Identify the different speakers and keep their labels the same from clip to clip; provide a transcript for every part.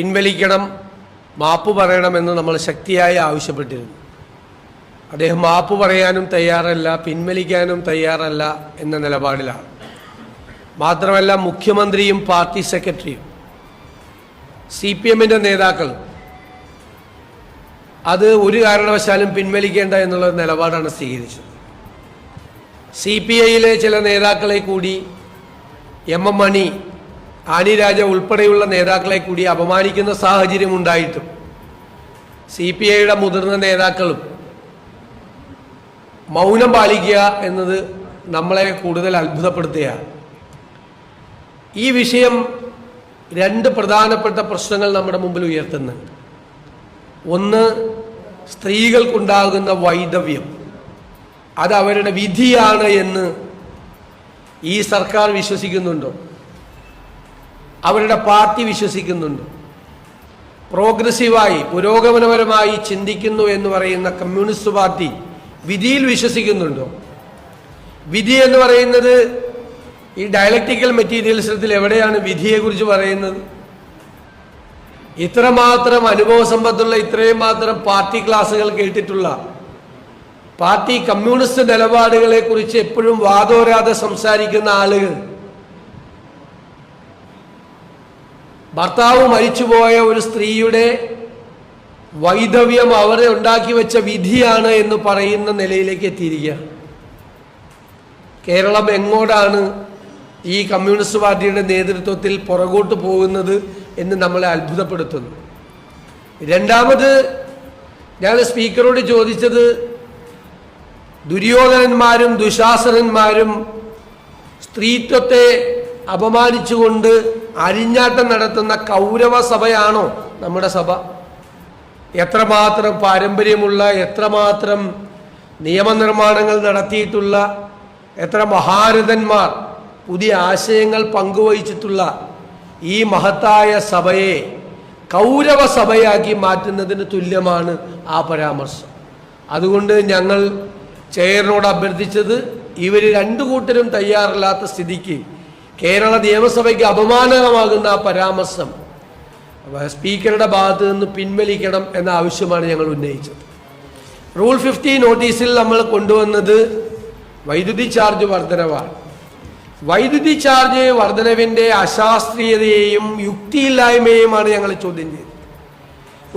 Speaker 1: പിൻവലിക്കണം മാപ്പ് പറയണമെന്ന് നമ്മൾ ശക്തിയായി ആവശ്യപ്പെട്ടിരുന്നു. അദ്ദേഹം മാപ്പ് പറയാനും തയ്യാറല്ല പിൻവലിക്കാനും തയ്യാറല്ല എന്ന നിലപാടിലാണ്. മാത്രമല്ല മുഖ്യമന്ത്രിയും പാർട്ടി സെക്രട്ടറിയും സി പി എമ്മിന്റെ നേതാക്കൾ അത് ഒരു കാരണവശാലും പിൻവലിക്കേണ്ട എന്നുള്ള നിലപാടാണ് സ്വീകരിച്ചത്. സി പി ഐയിലെ ചില നേതാക്കളെ കൂടി എം എം മണി ആനി രാജ ഉൾപ്പെടെയുള്ള നേതാക്കളെ കൂടി അപമാനിക്കുന്ന സാഹചര്യം ഉണ്ടായിട്ടും സി പി ഐയുടെ മുതിർന്ന നേതാക്കളും മൗനം പാലിക്കുക എന്നത് നമ്മളെ കൂടുതൽ അത്ഭുതപ്പെടുത്തുകയാണ്. ഈ വിഷയം രണ്ട് പ്രധാനപ്പെട്ട പ്രശ്നങ്ങൾ നമ്മുടെ മുമ്പിൽ ഉയർത്തുന്നുണ്ട്. ഒന്ന് സ്ത്രീകൾക്കുണ്ടാകുന്ന വൈദവ്യം അത് അവരുടെ വിധിയാണ് എന്ന് ഈ സർക്കാർ വിശ്വസിക്കുന്നുണ്ടോ? അവരുടെ പാർട്ടി വിശ്വസിക്കുന്നുണ്ട്. പ്രോഗ്രസീവായി പുരോഗമനപരമായി ചിന്തിക്കുന്നു എന്ന് പറയുന്ന കമ്മ്യൂണിസ്റ്റ് പാർട്ടി വിധിയിൽ വിശ്വസിക്കുന്നുണ്ടോ. വിധി എന്ന് പറയുന്നത് ഈ ഡയലക്റ്റിക്കൽ മെറ്റീരിയൽസത്തിൽ എവിടെയാണ് വിധിയെക്കുറിച്ച് പറയുന്നത്? ഇത്രമാത്രം അനുഭവ സമ്പത്തുള്ള ഇത്രയും മാത്രം പാർട്ടി ക്ലാസ്സുകൾ കേട്ടിട്ടുള്ള പാർട്ടി കമ്മ്യൂണിസ്റ്റ് നിലപാടുകളെ കുറിച്ച് എപ്പോഴും വാദോരാതെ സംസാരിക്കുന്ന ആളുകൾ ഭർത്താവ് മരിച്ചുപോയ ഒരു സ്ത്രീയുടെ വൈധവ്യം അവരെ ഉണ്ടാക്കി വെച്ച വിധിയാണ് എന്ന് പറയുന്ന നിലയിലേക്ക് എത്തിയിരിക്കുക. കേരളം എങ്ങോട്ടാണ് ഈ കമ്മ്യൂണിസ്റ്റ് പാർട്ടിയുടെ നേതൃത്വത്തിൽ പുറകോട്ട് പോകുന്നത് എന്ന് നമ്മളെ അത്ഭുതപ്പെടുത്തുന്നു. രണ്ടാമത് ഞാൻ സ്പീക്കറോട് ചോദിച്ചത് ദുര്യോധനന്മാരും ദുശാസനന്മാരും സ്ത്രീത്വത്തെ അപമാനിച്ചുകൊണ്ട് അരിഞ്ഞാട്ടം നടത്തുന്ന കൗരവ സഭയാണോ നമ്മുടെ സഭ? എത്രമാത്രം പാരമ്പര്യമുള്ള എത്രമാത്രം നിയമനിർമ്മാണങ്ങൾ നടത്തിയിട്ടുള്ള എത്ര മഹാരഥന്മാർ പുതിയ ആശയങ്ങൾ പങ്കുവഹിച്ചിട്ടുള്ള ഈ മഹത്തായ സഭയെ കൗരവ സഭയാക്കി മാറ്റുന്നതിന് തുല്യമാണ് ആ പരാമർശം. അതുകൊണ്ട് ഞങ്ങൾ ചെയറിനോട് അഭ്യർത്ഥിച്ചത് ഇവർ രണ്ടു കൂട്ടരും തയ്യാറില്ലാത്ത സ്ഥിതിക്ക് കേരള നിയമസഭയ്ക്ക് അപമാനകമാകുന്ന ആ പരാമർശം സ്പീക്കറുടെ ഭാഗത്ത് നിന്ന് പിൻവലിക്കണം എന്ന ആവശ്യമാണ് ഞങ്ങൾ ഉന്നയിച്ചത്. റൂൾ ഫിഫ്റ്റി നോട്ടീസിൽ നമ്മൾ കൊണ്ടുവന്നത് വൈദ്യുതി ചാർജ് വർധനവാണ്. വൈദ്യുതി ചാർജ് വർധനവിന്റെ അശാസ്ത്രീയതയെയും യുക്തിയില്ലായ്മയുമാണ് ഞങ്ങൾ ചോദ്യം ചെയ്തത്.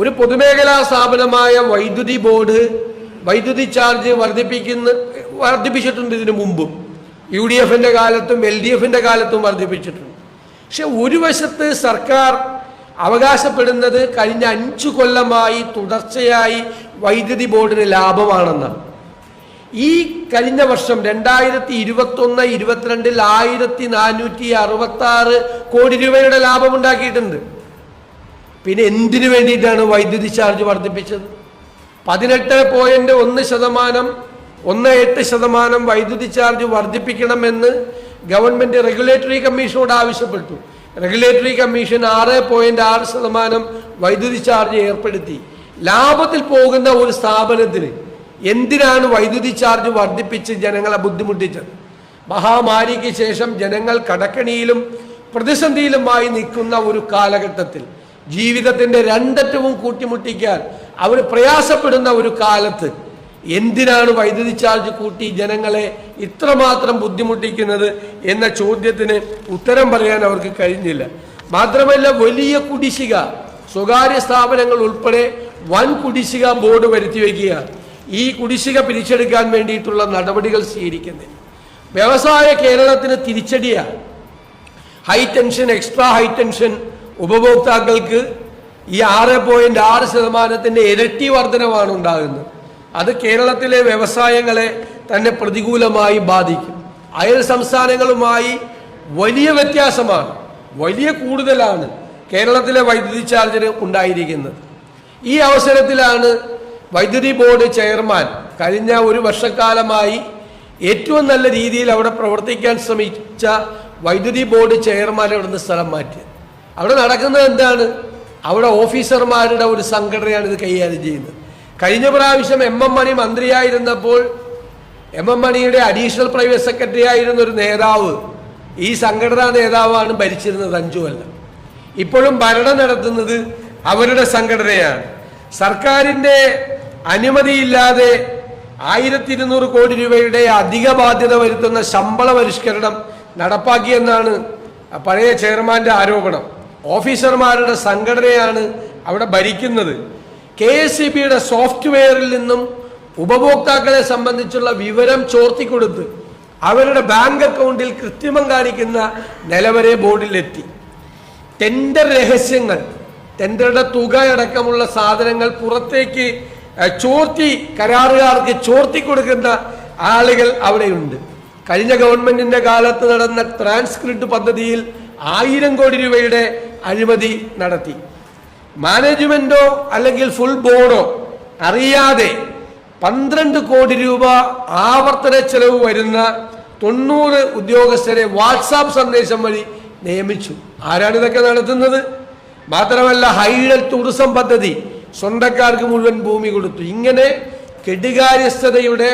Speaker 1: ഒരു പൊതുമേഖലാ സ്ഥാപനമായ വൈദ്യുതി ബോർഡ് വൈദ്യുതി ചാർജ് വർദ്ധിപ്പിക്കുന്ന വർദ്ധിപ്പിച്ചിട്ടുണ്ട് ഇതിനു മുമ്പും. യു ഡി എഫിന്റെ കാലത്തും എൽ ഡി എഫിന്റെ കാലത്തും വർദ്ധിപ്പിച്ചിട്ടുണ്ട്. പക്ഷെ ഒരു വശത്ത് സർക്കാർ അവകാശപ്പെടുന്നത് കഴിഞ്ഞ അഞ്ചു കൊല്ലമായി തുടർച്ചയായി വൈദ്യുതി ബോർഡിന് ലാഭമാണെന്നാണ്. ഈ കഴിഞ്ഞ വർഷം രണ്ടായിരത്തി ഇരുപത്തൊന്ന് ഇരുപത്തിരണ്ടിൽ ആയിരത്തി നാനൂറ്റി അറുപത്തി ആറ് കോടി രൂപയുടെ ലാഭമുണ്ടാക്കിയിട്ടുണ്ട്. പിന്നെ എന്തിനു വേണ്ടിയിട്ടാണ് വൈദ്യുതി ചാർജ് വർദ്ധിപ്പിച്ചത്? പതിനെട്ട് പോയിന്റ് ഒന്ന് ശതമാനം ഒന്ന് എട്ട് ശതമാനം വൈദ്യുതി ചാർജ് വർദ്ധിപ്പിക്കണമെന്ന് ഗവൺമെന്റ് റെഗുലേറ്ററി കമ്മീഷനോട് ആവശ്യപ്പെട്ടു. റെഗുലേറ്ററി കമ്മീഷൻ ആറ് പോയിന്റ് ആറ് ശതമാനം വൈദ്യുതി ചാർജ് ഏർപ്പെടുത്തി. ലാഭത്തിൽ പോകുന്ന ഒരു സ്ഥാപനത്തിന് എന്തിനാണ് വൈദ്യുതി ചാർജ് വർദ്ധിപ്പിച്ച് ജനങ്ങളെ ബുദ്ധിമുട്ടിച്ചത്? മഹാമാരിക്ക് ശേഷം ജനങ്ങൾ കടക്കണിയിലും പ്രതിസന്ധിയിലുമായി നിൽക്കുന്ന ഒരു കാലഘട്ടത്തിൽ ജീവിതത്തിന്റെ രണ്ടറ്റവും കൂട്ടിമുട്ടിക്കാൻ അവർ പ്രയാസപ്പെടുന്ന ഒരു കാലത്ത് എന്തിനാണ് വൈദ്യുതി ചാർജ് കൂട്ടി ജനങ്ങളെ ഇത്രമാത്രം ബുദ്ധിമുട്ടിക്കുന്നത് എന്ന ചോദ്യത്തിന് ഉത്തരം പറയാൻ അവർക്ക് കഴിഞ്ഞില്ല. മാത്രമല്ല വലിയ കുടിശ്ശിക സ്വകാര്യ സ്ഥാപനങ്ങൾ ഉൾപ്പെടെ വൻ കുടിശ്ശിക ബോർഡ് വരുത്തി വയ്ക്കുക ഈ കുടിശ്ശിക പിരിച്ചെടുക്കാൻ വേണ്ടിയിട്ടുള്ള നടപടികൾ സ്വീകരിക്കുന്നത്. വ്യവസായ കേരളത്തിന് തിരിച്ചടിയാണ്. High tension extra high tension ഉപഭോക്താക്കൾക്ക് ഈ ആറ് പോയിന്റ് ആറ് ശതമാനത്തിന്റെ ഇരട്ടി വർധനമാണ് ഉണ്ടാകുന്നത്. അത് കേരളത്തിലെ വ്യവസായങ്ങളെ തന്നെ പ്രതികൂലമായി ബാധിക്കും. അയൽ സംസ്ഥാനങ്ങളുമായി വലിയ വ്യത്യാസമാണ്. വലിയ കൂടുതലാണ് കേരളത്തിലെ വൈദ്യുതി ചാർജിന് ഉണ്ടായിരിക്കുന്നത്. ഈ അവസരത്തിലാണ് വൈദ്യുതി ബോർഡ് ചെയർമാൻ കഴിഞ്ഞ ഒരു വർഷക്കാലമായി ഏറ്റവും നല്ല രീതിയിൽ അവിടെ പ്രവർത്തിക്കാൻ ശ്രമിച്ച വൈദ്യുതി ബോർഡ് ചെയർമാൻ അവിടുന്ന് സ്ഥലം മാറ്റി അവിടെ നടക്കുന്നത് എന്താണ്? അവിടെ ഓഫീസർമാരുടെ ഒരു സംഘടനയാണ് ഇത് കൈകാര്യം ചെയ്യുന്നത്. കഴിഞ്ഞ പ്രാവശ്യം എം എം മണി മന്ത്രിയായിരുന്നപ്പോൾ എം എം മണിയുടെ അഡീഷണൽ പ്രൈവറ്റ് സെക്രട്ടറി ആയിരുന്ന ഒരു നേതാവ് ഈ സംഘടനാ നേതാവാണ് ഭരിച്ചിരുന്നത് അഞ്ചു കൊല്ലം. ഇപ്പോഴും ഭരണം നടത്തുന്നത് അവരുടെ സംഘടനയാണ്. സർക്കാരിന്റെ അനുമതിയില്ലാതെ ആയിരത്തി ഇരുന്നൂറ് കോടി രൂപയുടെ അധിക ബാധ്യത വരുത്തുന്ന ശമ്പള പരിഷ്കരണം നടപ്പാക്കിയെന്നാണ് പഴയ ചെയർമാന്റെ ആരോപണം. ഓഫീസർമാരുടെ സംഘടനയാണ് അവിടെ ഭരിക്കുന്നത്. കെ എസ് സി ബിയുടെ സോഫ്റ്റ്വെയറിൽ നിന്നും ഉപഭോക്താക്കളെ സംബന്ധിച്ചുള്ള വിവരം ചോർത്തിക്കൊടുത്ത് അവരുടെ ബാങ്ക് അക്കൗണ്ടിൽ കൃത്രിമം കാണിക്കുന്ന നിലവരെ ബോർഡിലെത്തി. ടെൻഡർ രഹസ്യങ്ങൾ ടെൻഡറുടെ തുക അടക്കമുള്ള സാധനങ്ങൾ പുറത്തേക്ക് ചോർത്തി കരാറുകാർക്ക് ചോർത്തി കൊടുക്കുന്ന ആളുകൾ അവിടെയുണ്ട്. കഴിഞ്ഞ ഗവൺമെന്റിന്റെ കാലത്ത് നടന്ന ട്രാൻസ്ക്രിപ്റ്റ് പദ്ധതിയിൽ ആയിരം കോടി രൂപയുടെ അഴിമതി നടത്തി. മാനേജ്മെന്റോ അല്ലെങ്കിൽ ഫുൾ ബോർഡോ അറിയാതെ പന്ത്രണ്ട് കോടി രൂപ ആവർത്തന ചെലവ് വരുന്ന തൊണ്ണൂറ് ഉദ്യോഗസ്ഥരെ വാട്സാപ്പ് സന്ദേശം വഴി നിയമിച്ചു. ആരാണ് ഇതൊക്കെ നടത്തുന്നത്? മാത്രമല്ല ഹൈഡൽ ടൂറിസം പദ്ധതി സ്വന്തക്കാർക്ക് മുഴുവൻ ഭൂമി കൊടുത്തു. ഇങ്ങനെ കെടുകാര്യസ്ഥതയുടെ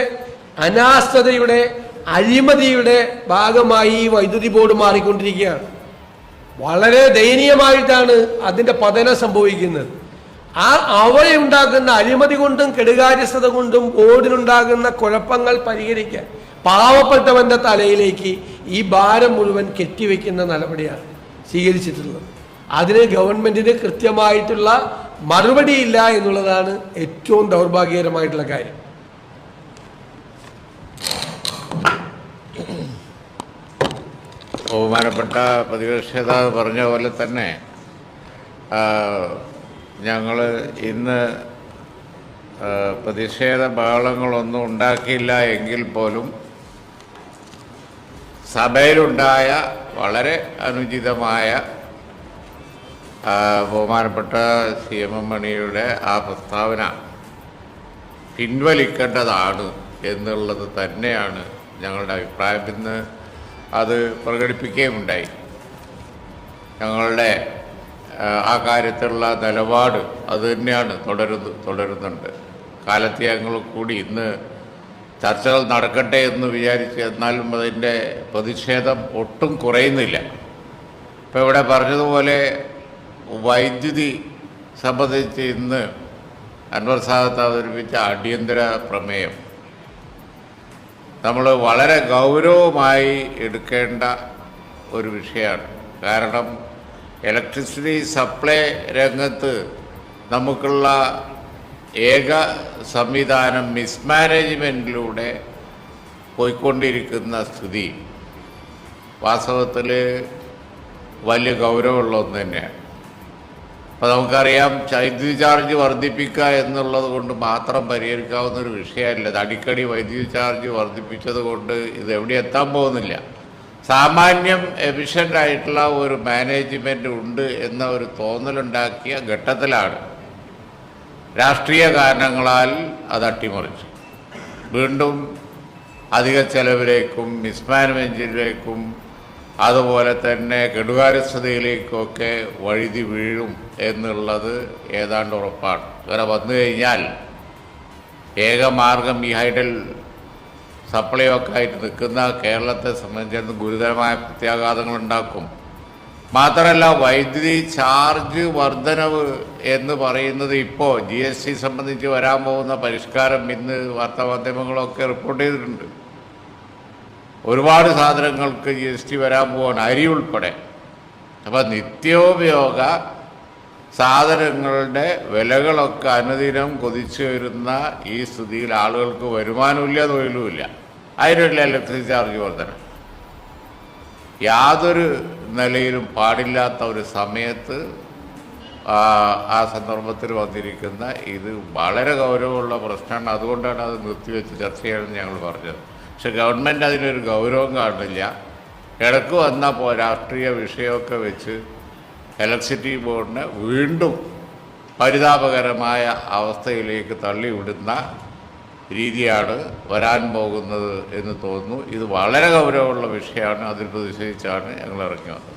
Speaker 1: അനാസ്ഥതയുടെ അഴിമതിയുടെ ഭാഗമായി ഈ വൈദ്യുതി ബോർഡ് മാറിക്കൊണ്ടിരിക്കുകയാണ്. വളരെ ദയനീയമായിട്ടാണ് അതിന്റെ പതനം സംഭവിക്കുന്നത്. ആ അവരെ ഉണ്ടാക്കുന്ന അഴിമതി കൊണ്ടും കെടുകാര്യസ്ഥത കൊണ്ടും ബോർഡിനുണ്ടാകുന്ന കുഴപ്പങ്ങൾ പരിഹരിക്കാൻ പാവപ്പെട്ടവന്റെ തലയിലേക്ക് ഈ ഭാരം മുഴുവൻ കെട്ടിവെക്കുന്ന നടപടിയാണ് സ്വീകരിച്ചിട്ടുള്ളത്. അതിന് ഗവൺമെന്റിന് കൃത്യമായിട്ടുള്ള മറുപടിയില്ല എന്നുള്ളതാണ് ഏറ്റവും ദൗർഭാഗ്യകരമായിട്ടുള്ള കാര്യം.
Speaker 2: ബഹുമാനപ്പെട്ട പ്രതിപക്ഷ നേതാവ് പറഞ്ഞ പോലെ തന്നെ ഞങ്ങൾ ഇന്ന് പ്രതിഷേധ ബഹളങ്ങളൊന്നും ഉണ്ടാക്കിയില്ല എങ്കിൽ പോലും സഭയിലുണ്ടായ വളരെ അനുചിതമായ ബഹുമാനപ്പെട്ട സി എം എം മണിയുടെ ആ പ്രസ്താവന പിൻവലിക്കേണ്ടതാണ് എന്നുള്ളത് തന്നെയാണ് ഞങ്ങളുടെ അഭിപ്രായം. ഇന്ന് അത് പ്രകടിപ്പിക്കുകയുണ്ടായി ഞങ്ങളുടെ ആ, കാര്യത്തിലുള്ള നിലപാട് അത് തന്നെയാണ് തുടരുന്നു തുടരുന്നുണ്ട്. കാലത്യാഗങ്ങൾ കൂടി ഇന്ന് ചർച്ചകൾ നടക്കട്ടെ എന്ന് വിചാരിച്ച് എന്നാലും അതിന്റെ പ്രതിഷേധം ഒട്ടും കുറയുന്നില്ല. ഇപ്പോൾ ഇവിടെ പറഞ്ഞതുപോലെ വൈദ്യുതി സംബന്ധിച്ച് ഇന്ന് അൻവർ സാദത്ത് അവതരിപ്പിച്ച അടിയന്തര പ്രമേയം നമ്മൾ വളരെ ഗൗരവമായി എടുക്കേണ്ട ഒരു വിഷയമാണ്. കാരണം ഇലക്ട്രിസിറ്റി സപ്ലൈ രംഗത്ത് നമുക്കുള്ള ഏക സംവിധാനം മിസ്മാനേജ്മെന്റിലൂടെ പോയിക്കൊണ്ടിരിക്കുന്ന സ്ഥിതി വാസ്തവത്തിൽ വലിയ ഗൗരവമുള്ള ഒന്ന് തന്നെയാണ്. അപ്പോൾ നമുക്കറിയാം വൈദ്യുതി ചാർജ് വർദ്ധിപ്പിക്കുക എന്നുള്ളത് കൊണ്ട് മാത്രം പരിഹരിക്കാവുന്ന ഒരു വിഷയമല്ല. അടിക്കടി വൈദ്യുതി ചാർജ് വർദ്ധിപ്പിച്ചത് കൊണ്ട് ഇത് എവിടെ എത്താൻ പോകുന്നില്ല. സാമാന്യം എഫിഷ്യന്റ് ആയിട്ടുള്ള ഒരു മാനേജ്മെന്റ് ഉണ്ട് എന്ന ഒരു തോന്നലുണ്ടാക്കിയ ഘട്ടത്തിലാണ് രാഷ്ട്രീയ കാരണങ്ങളാൽ അത് അട്ടിമറിച്ചു. വീണ്ടും അധിക ചെലവിലേക്കും മിസ്മാനേജ്മെന്റിലേക്കും അതുപോലെ തന്നെ കെടുകാര്യസ്ഥതയിലേക്കൊക്കെ വഴുതി വീഴും എന്നുള്ളത് ഏതാണ്ട് ഉറപ്പാണ്. ഇവരെ വന്നു കഴിഞ്ഞാൽ ഏകമാർഗം ഈ ഹൈഡൽ സപ്ലൈ ഒക്കെ ആയിട്ട് നിൽക്കുന്ന കേരളത്തെ സംബന്ധിച്ചിടത്തോളം ഗുരുതരമായ പ്രത്യാഘാതങ്ങൾ ഉണ്ടാക്കും. മാത്രമല്ല വൈദ്യുതി ചാർജ് വർധനവ് എന്ന് പറയുന്നത് ഇപ്പോൾ ജി എസ് ടി സംബന്ധിച്ച് വരാൻ പോകുന്ന പരിഷ്കാരം ഇന്ന് വാർത്താമാധ്യമങ്ങളൊക്കെ റിപ്പോർട്ട് ചെയ്തിട്ടുണ്ട്. ഒരുപാട് സാധനങ്ങൾക്ക് ജി എസ് ടി വരാൻ പോവാണ് അരി ഉൾപ്പെടെ. അപ്പം നിത്യോപയോഗ സാധനങ്ങളുടെ വിലകളൊക്കെ അനുദിനം കൊതിച്ചു വരുന്ന ഈ സ്ഥിതിയിൽ ആളുകൾക്ക് വരുമാനമില്ല തൊഴിലുമില്ല. അതിനുള്ള ഇലക്ട്രിസിറ്റി ചാർജ് വർധന. യാതൊരു നിലയിലും പാടില്ലാത്ത ഒരു സമയത്ത് ആ, സന്ദർഭത്തിൽ വന്നിരിക്കുന്ന ഇത് വളരെ ഗൗരവമുള്ള പ്രശ്നമാണ്. അതുകൊണ്ടാണ് അത് നിർത്തിവെച്ച് ചർച്ച ചെയ്യണമെന്ന് ഞങ്ങൾ പറഞ്ഞത്. പക്ഷെ ഗവൺമെന്റ് അതിനൊരു ഗൗരവം കാണില്ല. ഇടയ്ക്ക് വന്നപ്പോൾ രാഷ്ട്രീയ വിഷയമൊക്കെ വെച്ച് ഇലക്ട്രിസിറ്റി ബോർഡിനെ വീണ്ടും പരിതാപകരമായ അവസ്ഥയിലേക്ക് തള്ളിവിടുന്ന രീതിയാണ് വരാൻ പോകുന്നത് എന്ന് തോന്നുന്നു. ഇത് വളരെ ഗൗരവമുള്ള വിഷയമാണ്. അതിൽ പ്രതിഷേധിച്ചാണ് ഞങ്ങൾ ഇറങ്ങി വന്നത്.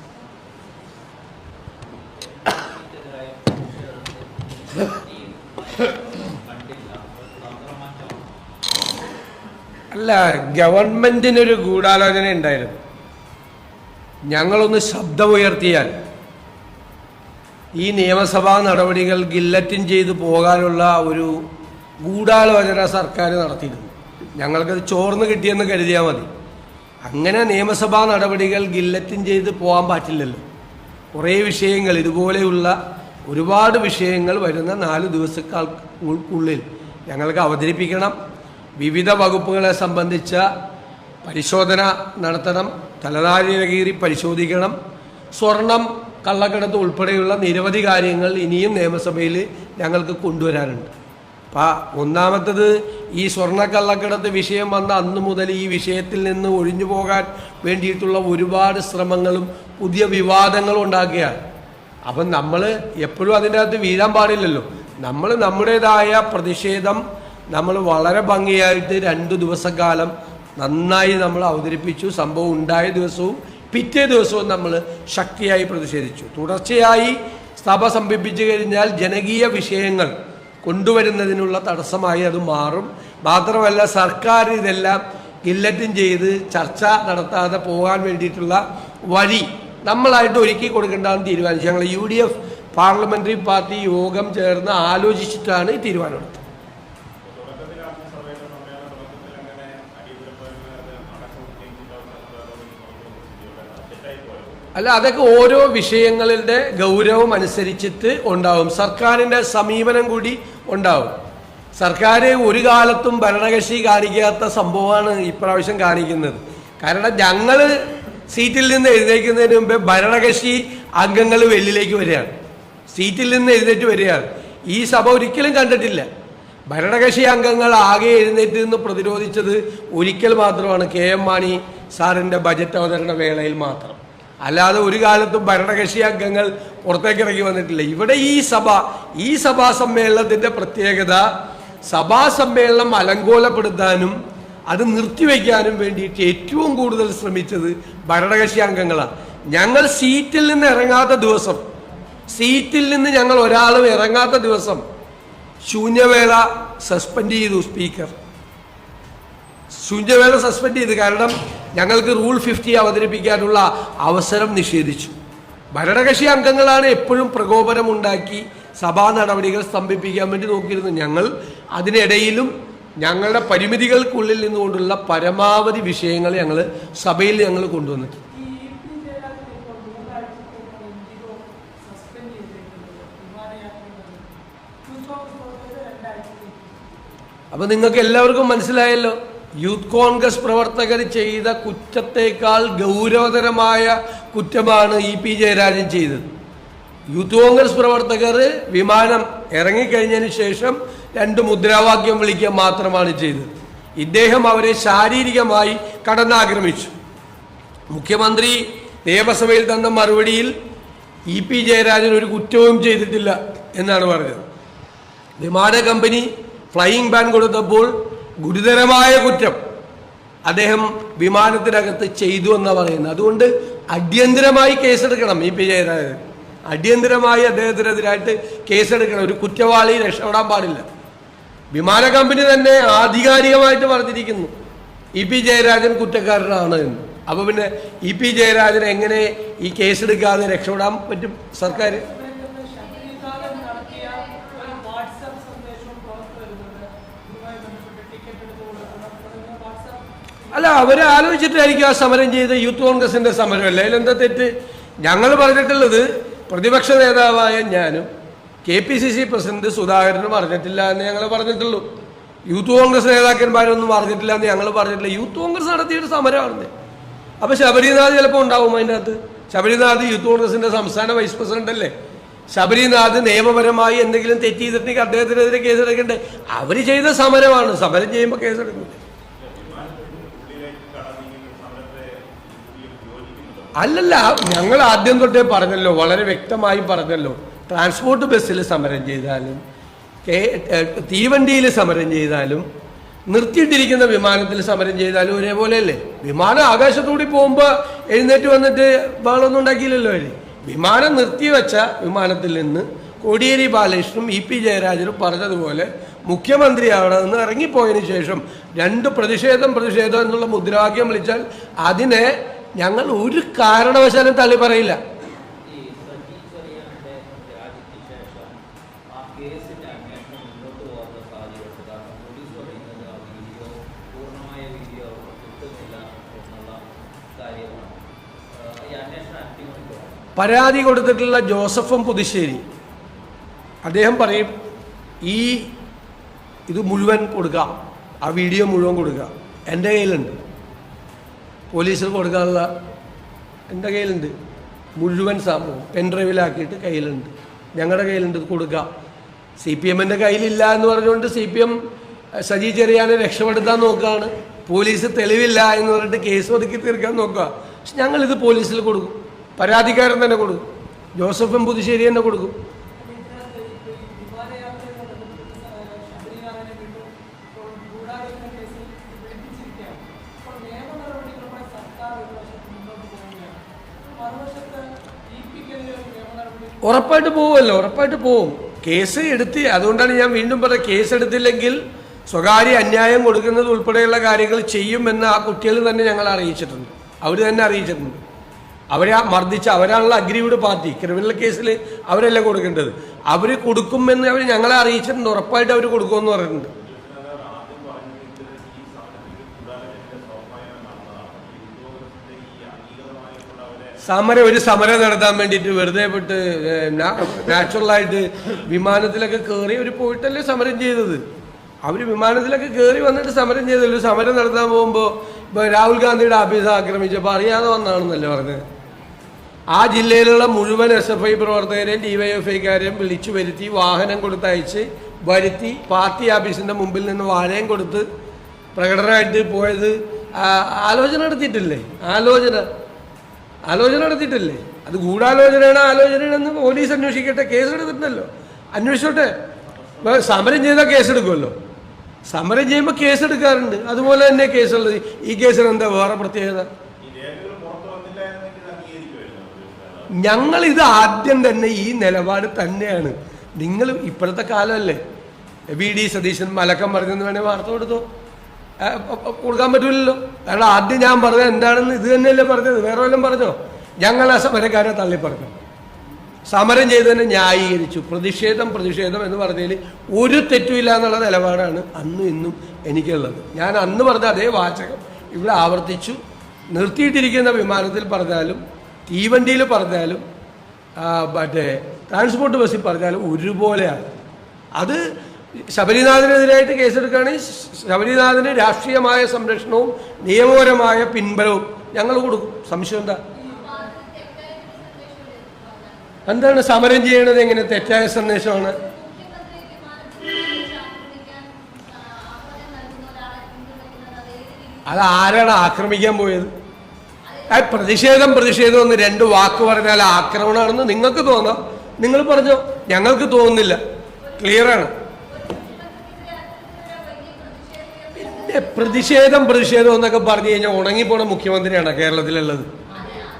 Speaker 1: അല്ല ഗവൺമെന്റിനൊരു ഗൂഢാലോചന ഉണ്ടായിരുന്നു. ഞങ്ങളൊന്ന് ശബ്ദമുയർത്തിയാൽ ഈ നിയമസഭാ നടപടികൾ ഗില്ലറ്റിൻ ചെയ്ത് പോകാനുള്ള ഒരു ഗൂഢാലോചന സർക്കാർ നടത്തിയിരുന്നു. ഞങ്ങൾക്കത് ചോർന്ന് കിട്ടിയെന്ന് കരുതിയാൽ മതി. അങ്ങനെ നിയമസഭാ നടപടികൾ ഗില്ലറ്റിൻ ചെയ്ത് പോകാൻ പറ്റില്ലല്ലോ. കുറേ വിഷയങ്ങൾ ഇതുപോലെയുള്ള ഒരുപാട് വിഷയങ്ങൾ വരുന്ന നാല് ദിവസക്കാൾക്കുള്ളിൽ ഞങ്ങൾക്ക് അവതരിപ്പിക്കണം. വിവിധ വകുപ്പുകളെ സംബന്ധിച്ച പരിശോധന നടത്തണം തലനാരിഴകീറി പരിശോധിക്കണം. സ്വർണം കള്ളക്കടത്ത് ഉൾപ്പെടെയുള്ള നിരവധി കാര്യങ്ങൾ ഇനിയും നിയമസഭയിൽ ഞങ്ങൾക്ക് കൊണ്ടുവരാറുണ്ട് അപ്പം ഒന്നാമത്തത് ഈ സ്വർണ സ്വർണക്കള്ളക്കടത്ത് വിഷയം വന്ന അന്ന് മുതൽ ഈ വിഷയത്തിൽ നിന്ന് ഒഴിഞ്ഞു പോകാൻ വേണ്ടിയിട്ടുള്ള ഒരുപാട് ശ്രമങ്ങളും പുതിയ വിവാദങ്ങളും ഉണ്ടാക്കുകയാണ് അപ്പം നമ്മൾ എപ്പോഴും അതിന്റെ അകത്ത് വീഴാൻ പാടില്ലല്ലോ. നമ്മൾ നമ്മുടേതായ പ്രതിഷേധം നമ്മൾ വളരെ ഭംഗിയായിട്ട് രണ്ട് ദിവസക്കാലം നന്നായി നമ്മൾ അവതരിപ്പിച്ചു. സംഭവം ഉണ്ടായ ദിവസവും പിറ്റേ ദിവസവും നമ്മൾ ശക്തിയായി പ്രതിഷേധിച്ചു. തുടർച്ചയായി സഭ സംഭിപ്പിച്ചു കഴിഞ്ഞാൽ ജനകീയ വിഷയങ്ങൾ കൊണ്ടുവരുന്നതിനുള്ള തടസ്സമായി അത് മാറും. മാത്രമല്ല സർക്കാർ ഇതെല്ലാം ഗില്ലറ്റും ചെയ്ത് ചർച്ച നടത്താതെ പോകാൻ വേണ്ടിയിട്ടുള്ള വഴി നമ്മളായിട്ട് ഒരുക്കി കൊടുക്കേണ്ടതെന്ന് തീരുമാനിച്ചു. ഞങ്ങൾ U D F parliamentary party യോഗം ചേർന്ന് ആലോചിച്ചിട്ടാണ് ഈ തീരുമാനമെടുത്തത് അല്ല അതൊക്കെ ഓരോ വിഷയങ്ങളുടെ ഗൗരവം അനുസരിച്ചിട്ട് ഉണ്ടാവും. സർക്കാരിന്റെ സമീപനം കൂടി ഉണ്ടാവും. സർക്കാർ ഒരു കാലത്തും ഭരണകക്ഷി കാണിക്കാത്ത സംഭവമാണ് ഇപ്രാവശ്യം കാണിക്കുന്നത്. കാരണം ഞങ്ങൾ സീറ്റിൽ നിന്ന് എഴുന്നേൽക്കുന്നതിന് മുമ്പേ ഭരണകക്ഷി അംഗങ്ങൾ വെള്ളിലേക്ക് വരികയാണ്. സീറ്റിൽ നിന്ന് എഴുന്നേറ്റ് വരികയാണ്. ഈ സഭ ഒരിക്കലും കണ്ടിട്ടില്ല. ഭരണകക്ഷി അംഗങ്ങൾ ആകെ എഴുന്നേറ്റ് നിന്ന് പ്രതിരോധിച്ചത് ഒരിക്കൽ മാത്രമാണ് കെ എം മാണി സാറിന്റെ ബജറ്റ് അവതരണ വേളയിൽ മാത്രം. അല്ലാതെ ഒരു കാലത്തും ഭരണകക്ഷി അംഗങ്ങൾ പുറത്തേക്ക് ഇറങ്ങി വന്നിട്ടില്ല. ഇവിടെ ഈ സഭ ഈ സഭാ സമ്മേളനത്തിന്റെ പ്രത്യേകത സഭാ സമ്മേളനം അലങ്കോലപ്പെടുത്താനും അത് നിർത്തിവെക്കാനും വേണ്ടിയിട്ട് ഏറ്റവും കൂടുതൽ ശ്രമിച്ചത് ഭരണകക്ഷി അംഗങ്ങളാണ്. ഞങ്ങൾ സീറ്റിൽ നിന്ന് ഇറങ്ങാത്ത ദിവസം സീറ്റിൽ നിന്ന് ഞങ്ങൾ ഒരാളും ഇറങ്ങാത്ത ദിവസം ശൂന്യവേള സസ്പെൻഡ് ചെയ്തു സ്പീക്കർ. ശൂന്യവേള സസ്പെൻഡ് ചെയ്ത് കാരണം ഞങ്ങൾക്ക് റൂൾ ഫിഫ്റ്റി അവതരിപ്പിക്കാനുള്ള അവസരം നിഷേധിച്ചു. ഭരണകക്ഷി അംഗങ്ങളാണ് എപ്പോഴും പ്രകോപനമുണ്ടാക്കി സഭാ നടപടികൾ സ്തംഭിപ്പിക്കാൻ വേണ്ടി നോക്കിയിരുന്നു. ഞങ്ങൾ അതിനിടയിലും ഞങ്ങളുടെ പരിമിതികൾക്കുള്ളിൽ നിന്നുകൊണ്ടുള്ള പരമാവധി വിഷയങ്ങൾ ഞങ്ങൾ സഭയിൽ ഞങ്ങൾ കൊണ്ടുവന്നിട്ടുണ്ട്. അപ്പൊ നിങ്ങൾക്ക് എല്ലാവർക്കും മനസ്സിലായല്ലോ? യൂത്ത് കോൺഗ്രസ് പ്രവർത്തകർ ചെയ്ത കുറ്റത്തേക്കാൾ ഗൗരവതരമായ കുറ്റമാണ് ഇ പി ജയരാജൻ ചെയ്തത്. യൂത്ത് കോൺഗ്രസ് പ്രവർത്തകർ വിമാനം ഇറങ്ങിക്കഴിഞ്ഞതിന് ശേഷം രണ്ട് മുദ്രാവാക്യം വിളിക്കുക മാത്രമാണ് ചെയ്തത്. ഇദ്ദേഹം അവരെ ശാരീരികമായി കടന്നാക്രമിച്ചു. മുഖ്യമന്ത്രി നിയമസഭയിൽ തന്ന മറുപടിയിൽ ഇ പി ജയരാജൻ ഒരു കുറ്റവും ചെയ്തിട്ടില്ല എന്നാണ് പറഞ്ഞത്. വിമാന കമ്പനി ഫ്ലൈയിങ് ബാൻ കൊടുത്തപ്പോൾ ഗുരുതരമായ കുറ്റം അദ്ദേഹം വിമാനത്തിനകത്ത് ചെയ്തു എന്നാണ് പറയുന്നത്. അതുകൊണ്ട് അടിയന്തരമായി കേസെടുക്കണം. ഇ പി ജയരാജൻ അടിയന്തരമായി അദ്ദേഹത്തിനെതിരായിട്ട് കേസെടുക്കണം. ഒരു കുറ്റവാളി രക്ഷപ്പെടാൻ പാടില്ല. വിമാന കമ്പനി തന്നെ ആധികാരികമായിട്ട് പറഞ്ഞിരിക്കുന്നു. ഇ പി ജയരാജൻ കുറ്റക്കാരനാണ് എന്ന്. അപ്പൊ പിന്നെ ഇ പി ജയരാജൻ എങ്ങനെ ഈ കേസെടുക്കാതെ രക്ഷപ്പെടാൻ പറ്റും സർക്കാർ അല്ല അവർ ആലോചിച്ചിട്ടായിരിക്കും ആ സമരം ചെയ്ത് യൂത്ത് കോൺഗ്രസിന്റെ സമരം. സമരമല്ല അതിലെന്താ തെറ്റ്? ഞങ്ങൾ പറഞ്ഞിട്ടുള്ളത് പ്രതിപക്ഷ നേതാവായ ഞാനും K P C C president സുധാകരനും അറിഞ്ഞിട്ടില്ല എന്ന് ഞങ്ങൾ പറഞ്ഞിട്ടുള്ളൂ. യൂത്ത് കോൺഗ്രസ് നേതാക്കന്മാരൊന്നും അറിഞ്ഞിട്ടില്ല എന്ന് ഞങ്ങൾ പറഞ്ഞിട്ടില്ല. യൂത്ത് കോൺഗ്രസ് നടത്തിയൊരു സമരമാണ് അപ്പൊ ശബരിനാഥ് ചിലപ്പോൾ ഉണ്ടാവും അതിന്റെ അകത്ത് ശബരിനാഥ് യൂത്ത് കോൺഗ്രസിന്റെ സംസ്ഥാന വൈസ് പ്രസിഡന്റ് അല്ലേ? ശബരിനാഥ് നിയമപരമായി എന്തെങ്കിലും തെറ്റ് ചെയ്തിട്ടുണ്ടെങ്കിൽ അദ്ദേഹത്തിനെതിരെ കേസെടുക്കണ്ടേ? അവർ ചെയ്ത സമരമാണ്. സമരം ചെയ്യുമ്പോൾ കേസെടുക്കില്ല അല്ലല്ല ഞങ്ങൾ ആദ്യം തൊട്ടേ പറഞ്ഞല്ലോ വളരെ വ്യക്തമായി പറഞ്ഞല്ലോ. ട്രാൻസ്പോർട്ട് ബസ്സിൽ സമരം ചെയ്താലും തീവണ്ടിയിൽ സമരം ചെയ്താലും നിർത്തിയിട്ടിരിക്കുന്ന വിമാനത്തിൽ സമരം ചെയ്താലും ഒരേപോലെ അല്ലേ വിമാനം ആകാശത്തൂടി പോകുമ്പോൾ എഴുന്നേറ്റ് വന്നിട്ട് ബഹളമൊന്നും ഉണ്ടാക്കിയില്ലല്ലോ അവർ വിമാനം നിർത്തിവെച്ച വിമാനത്തിൽ നിന്ന് കോടിയേരി ബാലകൃഷ്ണനും ഇ പി ജയരാജനും പറഞ്ഞതുപോലെ മുഖ്യമന്ത്രി അവിടെ നിന്ന് ഇറങ്ങിപ്പോയതിനു ശേഷം രണ്ട് പ്രതിഷേധം പ്രതിഷേധം എന്നുള്ള മുദ്രാവാക്യം വിളിച്ചാൽ അതിനെ ഞങ്ങൾ ഒരു കാരണവശാലും തള്ളി പറയില്ല. പരാതി കൊടുത്തിട്ടുള്ള ജോസഫും പുതുശ്ശേരി. അദ്ദേഹം പറയും ഈ ഇത് മുഴുവൻ കൊടുക്കാം. ആ വീഡിയോ മുഴുവൻ കൊടുക്കാം. എന്റെ കയ്യിലുണ്ട്. പോലീസിൽ കൊടുക്കാനുള്ള എന്റെ കയ്യിലുണ്ട്. മുഴുവൻ സംഭവം പെൻഡ്രൈവിലാക്കിയിട്ട് കയ്യിലുണ്ട്. ഞങ്ങളുടെ കയ്യിലുണ്ട് കൊടുക്കുക കൊടുക്കാം. സി പി എമ്മിന്റെ കയ്യിലില്ല എന്ന് പറഞ്ഞുകൊണ്ട് സി പി എം സജി ചെറിയാനെ രക്ഷപ്പെടുത്താൻ നോക്കുകയാണ് പോലീസ് തെളിവില്ല എന്ന് പറഞ്ഞിട്ട് കേസ് ഒതുക്കി തീർക്കാൻ നോക്കുക പക്ഷെ ഞങ്ങളിത് പോലീസിൽ കൊടുക്കും. പരാതിക്കാരൻ തന്നെ കൊടുക്കും. ജോസഫും പുതുശ്ശേരി തന്നെ കൊടുക്കും. ഉറപ്പായിട്ട് പോവുമല്ലോ ഉറപ്പായിട്ട് പോവും. കേസ് എടുത്ത് അതുകൊണ്ടാണ് ഞാൻ വീണ്ടും പറയുന്നത് കേസ് എടുത്തില്ലെങ്കിൽ സ്വകാര്യ അന്യായം കൊടുക്കുന്നത് ഉൾപ്പെടെയുള്ള കാര്യങ്ങൾ ചെയ്യുമെന്ന് ആ കുട്ടികൾ തന്നെ ഞങ്ങൾ അറിയിച്ചിട്ടുണ്ട്. അവർ തന്നെ അറിയിച്ചിട്ടുണ്ട്. അവരെ മർദ്ദിച്ച അവരാണല്ലോ അഗ്രീവ്ഡ് പാർട്ടി ക്രിമിനൽ കേസിൽ അവരല്ലേ കൊടുക്കേണ്ടത്. അവർ കൊടുക്കുമെന്ന് അവർ ഞങ്ങളെ അറിയിച്ചിട്ടുണ്ട് ഉറപ്പായിട്ട് അവർ കൊടുക്കുമെന്ന് പറഞ്ഞിട്ടുണ്ട്. സമരം ഒരു സമരം നടത്താൻ വേണ്ടിയിട്ട് വെറുതെ പെട്ട് നാച്ചുറലായിട്ട് വിമാനത്തിലൊക്കെ കയറി ഒരു പോയിട്ടല്ലേ സമരം ചെയ്തത്? അവർ വിമാനത്തിലൊക്കെ കയറി വന്നിട്ട് സമരം ചെയ്തല്ലോ. സമരം നടത്താൻ പോകുമ്പോൾ ഇപ്പോൾ രാഹുൽ ഗാന്ധിയുടെ ആഫീസ് ആക്രമിച്ചപ്പോൾ അറിയാതെ വന്നാണെന്നല്ലേ പറഞ്ഞത്? ആ ജില്ലയിലുള്ള മുഴുവൻ എസ് എഫ് ഐ പ്രവർത്തകരെയും ഡി വൈ എഫ് ഐക്കാരെയും വിളിച്ചു വരുത്തി വാഹനം കൊടുത്തയച്ച് വരുത്തി പാർട്ടി ആഫീസിന്റെ മുമ്പിൽ നിന്ന് വാഴയും കൊടുത്ത് പ്രകടനമായിട്ട് പോയത് ആലോചന നടത്തിയിട്ടില്ലേ? ആലോചന. ആലോചന നടത്തിയിട്ടല്ലേ? അത് ഗൂഢാലോചനയാണ് ആലോചനയാണെന്ന് പോലീസ് അന്വേഷിക്കട്ടെ. കേസ് അന്വേഷിച്ചോട്ടെ. സമരം ചെയ്താൽ കേസെടുക്കുമല്ലോ സമരം ചെയ്യുമ്പോൾ കേസെടുക്കാറുണ്ട് അതുപോലെ തന്നെ കേസുള്ളത്. ഈ കേസിന് എന്താ വേറെ പ്രത്യേകത? ഞങ്ങൾ ഇത് ആദ്യം തന്നെ ഈ നിലപാട് തന്നെയാണ്. നിങ്ങൾ ഇപ്പോഴത്തെ കാലമല്ലേ? വി ഡി സതീശൻ മലക്കം പറഞ്ഞെന്ന് വേണേൽ വാർത്ത കൊടുത്തോ. കൊടുക്കാൻ പറ്റില്ലല്ലോ കാരണം ആദ്യം ഞാൻ പറഞ്ഞത് എന്താണെന്ന് ഇത് തന്നെയല്ലേ പറഞ്ഞത്? വേറെ വല്ലതും പറഞ്ഞോ? ഞങ്ങൾ ആ സമരക്കാരെ തള്ളിപ്പറഞ്ഞു സമരം ചെയ്തതിനെ ന്യായീകരിച്ചു. പ്രതിഷേധം പ്രതിഷേധം എന്ന് പറഞ്ഞതിൽ ഒരു തെറ്റുമില്ല എന്നുള്ള നിലപാടാണ് അന്നും ഇന്നും എനിക്കുള്ളത്. ഞാൻ അന്ന് പറഞ്ഞ അതേ വാചകം ഇവിടെ ആവർത്തിച്ചു. നിർത്തിയിട്ടിരിക്കുന്ന വിമാനത്തിൽ പറഞ്ഞാലും തീവണ്ടിയിൽ പറഞ്ഞാലും മറ്റേ ട്രാൻസ്പോർട്ട് ബസ്സിൽ പറഞ്ഞാലും ഒരുപോലെയാണ്. അത് ശബരിനാഥനെതിരായിട്ട് കേസെടുക്കുകയാണെങ്കിൽ ശബരിനാഥന് രാഷ്ട്രീയമായ സംരക്ഷണവും നിയമപരമായ പിൻബലവും ഞങ്ങൾ കൊടുക്കും. സംശയം എന്താ? എന്താണ് സമരം ചെയ്യണത്? എങ്ങനെ? തെറ്റായ സന്ദേശമാണ്. അത് ആരാണ് ആക്രമിക്കാൻ പോയത്? ആ പ്രതിഷേധം പ്രതിഷേധം എന്ന് രണ്ട് വാക്ക് പറഞ്ഞാൽ ആക്രമണമാണെന്ന് നിങ്ങൾക്ക് തോന്നാം. നിങ്ങൾ പറഞ്ഞോ? ഞങ്ങൾക്ക് തോന്നുന്നില്ല. ക്ലിയറാണ് പ്രതിഷേധം പ്രതിഷേധം എന്നൊക്കെ പറഞ്ഞു കഴിഞ്ഞാൽ ഉണങ്ങിപ്പോണ മുഖ്യമന്ത്രിയാണ് കേരളത്തിലുള്ളത്.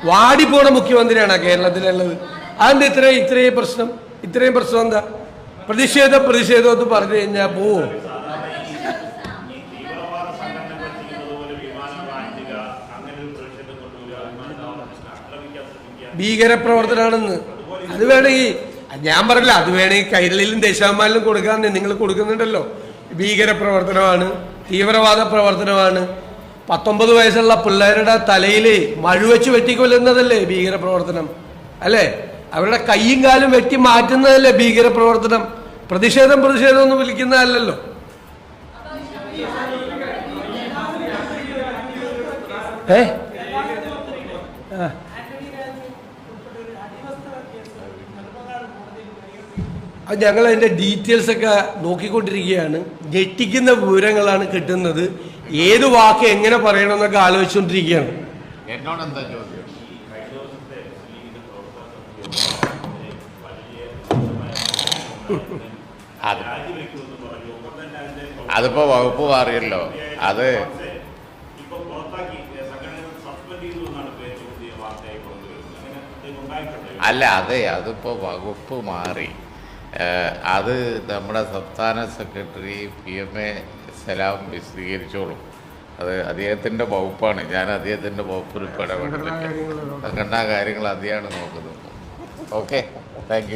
Speaker 1: വാടിപ്പോണ മുഖ്യമന്ത്രിയാണ് കേരളത്തിലുള്ളത്. അതെന്താ ഇത്രയും ഇത്രയും പ്രശ്നം? ഇത്രയും പ്രശ്നം എന്താ? പ്രതിഷേധം പ്രതിഷേധം എന്ന് പറഞ്ഞു കഴിഞ്ഞാൽ പോവും? ഭീകരപ്രവർത്തനമാണെന്ന് അത് വേണമെങ്കിൽ ഞാൻ പറഞ്ഞില്ല അത് വേണമെങ്കിൽ കൈരളിലും ദേശാഭിമാനിലും കൊടുക്കാന്ന് നിങ്ങൾ കൊടുക്കുന്നുണ്ടല്ലോ. ഭീകരപ്രവർത്തനമാണ്. തീവ്രവാദ പ്രവർത്തനമാണ്. പത്തൊമ്പത് വയസ്സുള്ള പിള്ളേരുടെ തലയിൽ മഴുവെച്ച് വെട്ടിക്കൊല്ലുന്നതല്ലേ ഭീകരപ്രവർത്തനം? അല്ലേ? അവരുടെ കൈയും കാലും വെട്ടി മാറ്റുന്നതല്ലേ ഭീകരപ്രവർത്തനം? പ്രതിഷേധം പ്രതിഷേധം ഒന്നും വിളിക്കുന്നതല്ലല്ലോ. ഏ? അത് ഞങ്ങൾ അതിന്റെ ഡീറ്റെയിൽസൊക്കെ നോക്കിക്കൊണ്ടിരിക്കുകയാണ്. ഞെട്ടിക്കുന്ന വിവരങ്ങളാണ് കിട്ടുന്നത്. ഏത് വാക്ക് എങ്ങനെ പറയണമെന്നൊക്കെ ആലോചിച്ചുകൊണ്ടിരിക്കുകയാണ്.
Speaker 2: എന്നോട് എന്താ ചോദ്യം? അത് അതിപ്പോ വകുപ്പ് മാറിയല്ലോ. അത് അല്ല അതെ അതിപ്പോ വകുപ്പ് മാറി. അത് നമ്മുടെ സംസ്ഥാന secretary P M A Salam വിശദീകരിച്ചോളും. അത് അദ്ദേഹത്തിന്റെ വകുപ്പാണ്. ഞാൻ അദ്ദേഹത്തിന്റെ വകുപ്പിൽ ഇടപെടുന്നത് കണ്ട കാര്യങ്ങൾ അദ്ദേഹമാണ് നോക്കുന്നത് ഓക്കെ. താങ്ക്